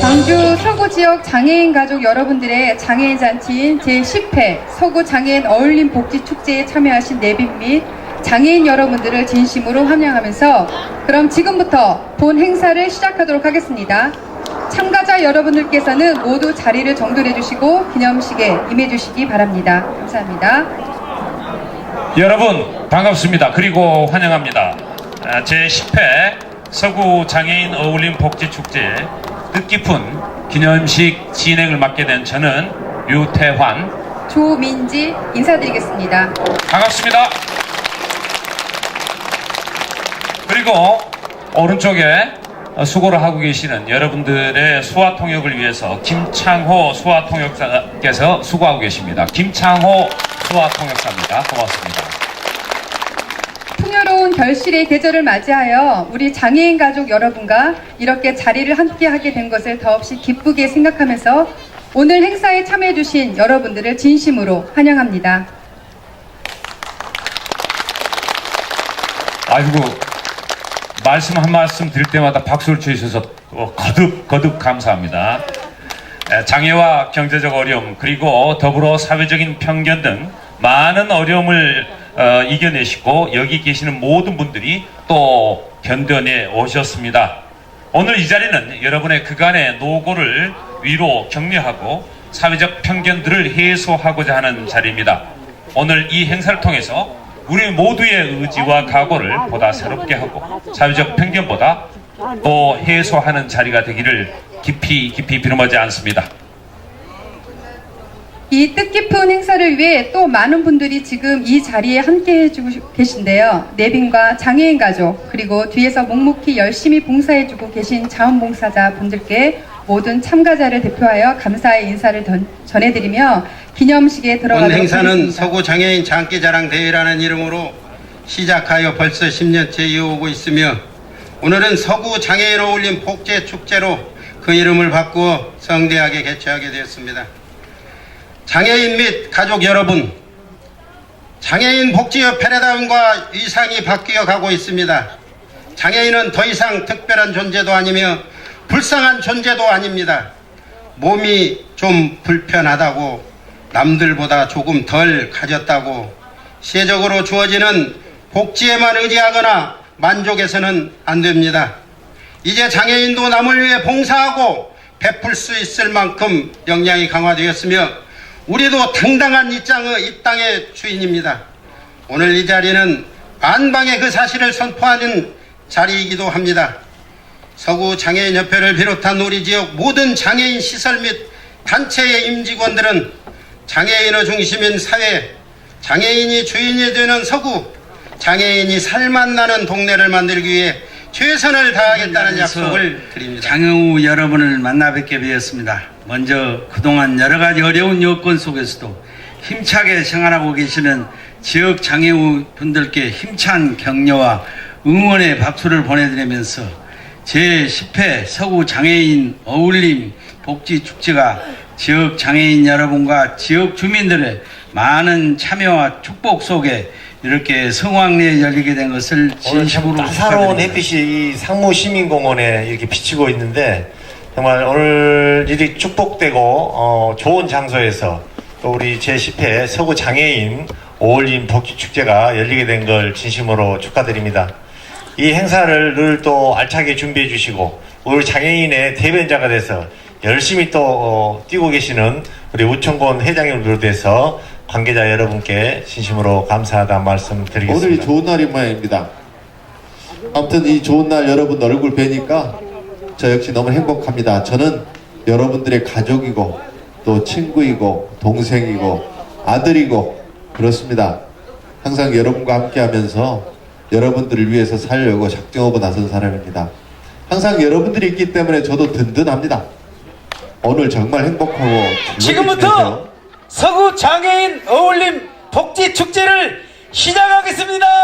광주 서구 지역 장애인 가족 여러분들의 장애인 잔치인 제10회 서구 장애인 어울림 복지 축제에 참여하신 내빈 및 장애인 여러분들을 진심으로 환영하면서 그럼 지금부터 본 행사를 시작하도록 하겠습니다. 참가자 여러분들께서는 모두 자리를 정돈해 주시고 기념식에 임해 주시기 바랍니다. 감사합니다. 여러분 반갑습니다. 그리고 환영합니다. 아, 제10회 서구 장애인 어울림 복지 축제 뜻깊은 기념식 진행을 맡게 된 저는 류태환 조민지 인사드리겠습니다. 반갑습니다. 그리고 오른쪽에 수고를 하고 계시는 여러분들의 소아 통역을 위해서 김창호 소아 통역사께서 수고하고 계십니다. 김창호 소아 통역사입니다. 고맙습니다. 결실의 계절을 맞이하여 우리 장애인 가족 여러분과 이렇게 자리를 함께 하게 된 것을 더없이 기쁘게 생각하면서 오늘 행사에 참여해주신 여러분들을 진심으로 환영합니다. 아이고 말씀 한 말씀 드릴 때마다 박수를 쳐주셔서 어, 거듭 거듭 감사합니다. 에, 장애와 경제적 어려움 그리고 더불어 사회적인 편견 등 많은 어려움을 어, 이겨내시고 여기 계시는 모든 분들이 또 견뎌내 오셨습니다. 오늘 이 자리는 여러분의 그간의 노고를 위로 격려하고 사회적 편견들을 해소하고자 하는 자리입니다. 오늘 이 행사를 통해서 우리 모두의 의지와 각오를 보다 새롭게 하고 사회적 편견보다 또 해소하는 자리가 되기를 깊이 깊이 비nom하지 않습니다. 이 뜻깊은 행사를 위해 또 많은 분들이 지금 이 자리에 함께 해주고 계신데요. 내빈과 장애인 가족 그리고 뒤에서 묵묵히 열심히 봉사해주고 계신 자원봉사자 분들께 모든 참가자를 대표하여 감사의 인사를 던- 전해드리며 기념식에 본 들어가도록 행사는 하겠습니다. 서구 장애인 장기자랑 대회라는 이름으로 시작하여 벌써 10년째 이어오고 있으며 오늘은 서구 장애인 어울림 복제 축제로 그 이름을 바꾸어 성대하게 개최하게 되었습니다. 장애인 및 가족 여러분, 장애인 복지의 패러다임과 위상이 바뀌어 가고 있습니다. 장애인은 더 이상 특별한 존재도 아니며 불쌍한 존재도 아닙니다. 몸이 좀 불편하다고 남들보다 조금 덜 가졌다고 시혜적으로 주어지는 복지에만 의지하거나 만족해서는 안 됩니다. 이제 장애인도 남을 위해 봉사하고 베풀 수 있을 만큼 역량이 강화되었으며 우리도 당당한 이 땅의, 이 땅의 주인입니다. 오늘 이 자리는 만방의 그 사실을 선포하는 자리이기도 합니다. 서구 장애인협회를 비롯한 우리 지역 모든 장애인 시설 및 단체의 임직원들은 장애인의 중심인 사회, 장애인이 주인이 되는 서구, 장애인이 살맛나는 동네를 만들기 위해 최선을 다하겠다는 약속을 드립니다. 장애우 여러분을 만나 뵙게 되었습니다. 먼저 그동안 여러 가지 어려운 여건 속에서도 힘차게 생활하고 계시는 지역 장애우 분들께 힘찬 격려와 응원의 박수를 보내드리면서 제10회 서구 장애인 어울림 복지 축제가 지역 장애인 여러분과 지역 주민들의 많은 참여와 축복 속에 이렇게 성황리에 열리게 된 것을 오늘 참 진심으로 축하드립니다. 햇빛이 이 상무 시민공원에 이렇게 비치고 있는데 정말 오늘 일이 축복되고 어, 좋은 장소에서 또 우리 제10회 서구 장애인 어울림 복지 축제가 열리게 된 걸 진심으로 축하드립니다. 이 행사를 늘 또 알차게 준비해 주시고 우리 장애인의 대변자가 돼서 열심히 또 어, 뛰고 계시는 우리 우천권 회장님을 비롯해서 관계자 여러분께 진심으로 감사하다는 말씀 드리겠습니다. 오늘이 좋은 날인 모양입니다. 아무튼 이 좋은 날 여러분 얼굴 뵈니까 저 역시 너무 행복합니다. 저는 여러분들의 가족이고 또 친구이고 동생이고 아들이고 그렇습니다. 항상 여러분과 함께 하면서 여러분들을 위해서 살려고 작정하고 나선 사람입니다. 항상 여러분들이 있기 때문에 저도 든든합니다. 오늘 정말 행복하고 지금부터. 서구 장애인 어울림 복지 축제를 시작하겠습니다.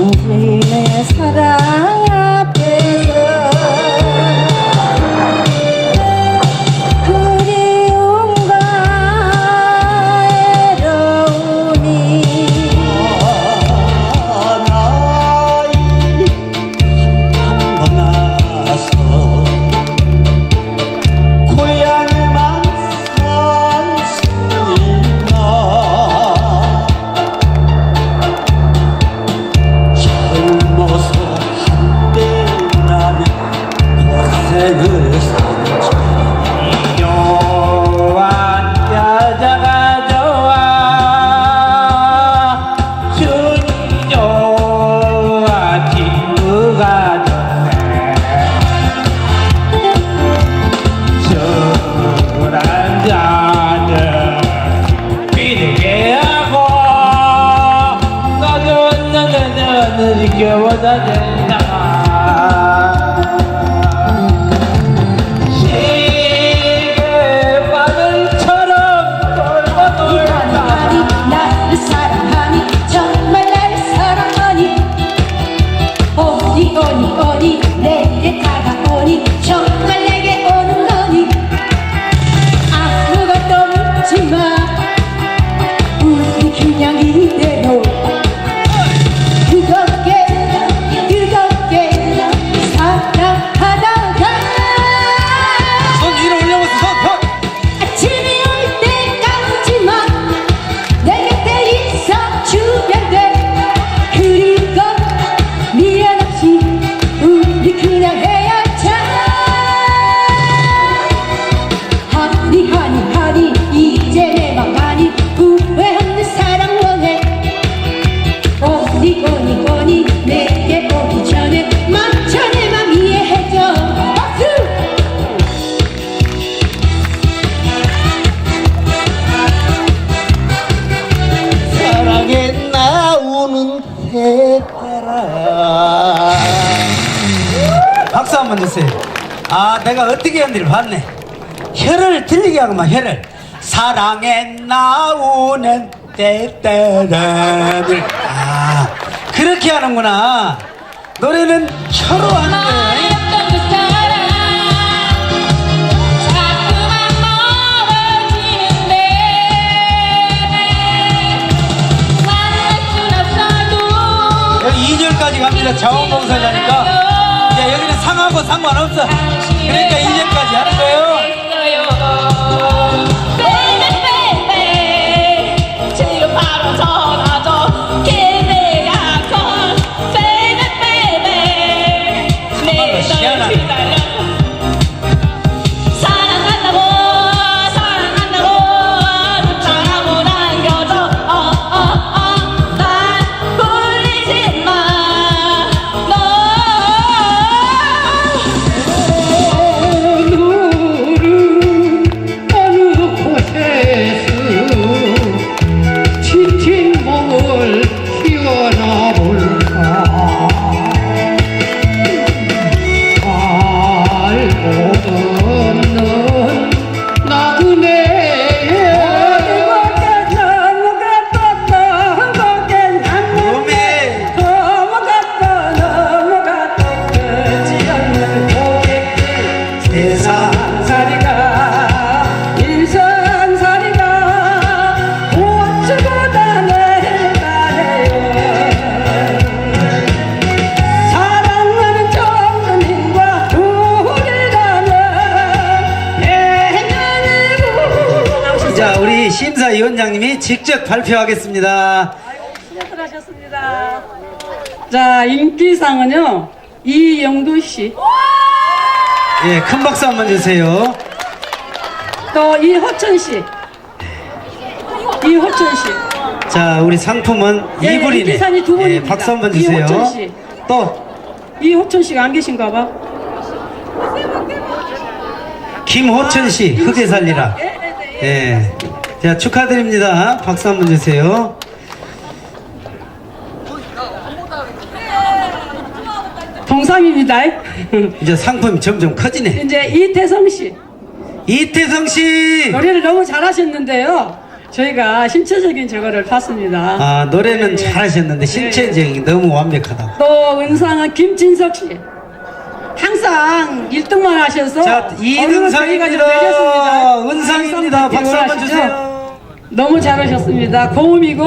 우리의 사랑. the. 내가 어떻게 한지를 봤네. 혀를 들리게 하고만 혀를. 사랑에 나오는 때때라들 아 그렇게 하는구나. 노래는 혀로 하는 거예요. 마였던 그 사랑 자꾸만 멀어지는데. 만날 순 없어도 여기 2절까지 갑니다. 자원봉사자니까. 이제 여기는 상하고 상관없어 그러니까 2절까지 하는 자 우리 심사위원장님이 직접 발표하겠습니다 수고하셨습니다. 자 인기상은요 이영두 씨, 예, 큰 박수 한 번 주세요 또 이호천 씨, 이호천 씨. 자 우리 상품은 예, 이불이네 인기상이 두 예, 분입니다. 박수 한 번 주세요 이호천 씨. 또 이호천 씨가 안 계신가 봐. 김호천 씨 흑에 살리라 예. 자 축하드립니다 박수 한번 주세요 동상입니다. 이제 상품이 점점 커지네 이제 이태성 씨 이태성 씨 노래를 너무 잘하셨는데요. 저희가 신체적인 저거를 봤습니다. 아, 노래는 예, 예. 잘하셨는데 신체적인 게 너무 완벽하다고. 또 은상은 김진석 씨. 항상 1등만 하셔서 자. 이등상입니다. 은상입니다. 박수 한번? 주세요. 너무 잘하셨습니다. 고음이고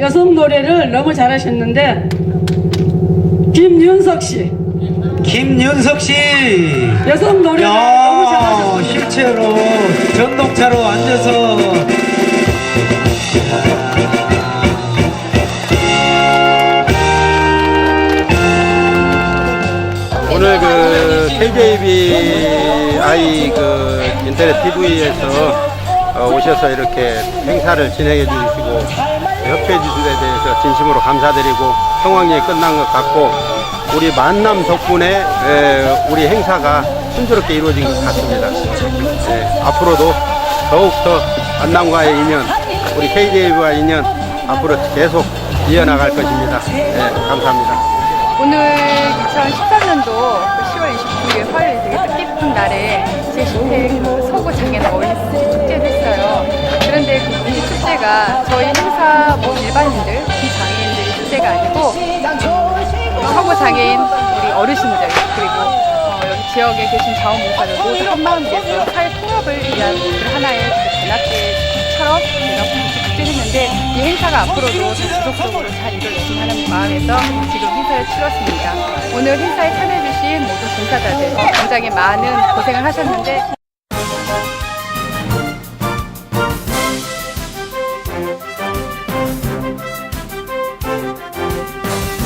여성 노래를 너무 잘하셨는데 김윤석 씨 김윤석 씨. 여성 노래를 너무 야, 잘하셨습니다. 휠체어로 전동차로 앉아서 그 KJBI 그 인터넷 TV에서 어, 오셔서 이렇게 행사를 진행해 주시고 협조해 주신 데 대해서 진심으로 감사드리고 성황리에 끝난 것 같고 우리 만남 덕분에 에, 우리 행사가 순조롭게 이루어진 것 같습니다. 예, 앞으로도 더욱더 만남과의 인연, 우리 KJB와의 인연 앞으로 계속 이어나갈 것입니다. 예, 감사합니다. 오늘 2013년도 날에 제10회 그 서구 장애인 어울림 축제를 했어요. 그런데 그 국제 축제가 저희 행사 뭐 일반인들, 비장애인들의 축제가 아니고 서구 장애인 우리 어르신들 그리고 어, 여기 지역에 계신 자원봉사들 모두 한 마음께서 사회 통합을 위한 그 하나의 그 단합대처럼 제가 했는데 이 행사가 앞으로도 더 지속적으로 잘 이루어졌으면 하는 마음에서 지금 행사를 치렀습니다. 오늘 행사에 참여해주신 모든 봉사자들 굉장히 많은 고생을 하셨는데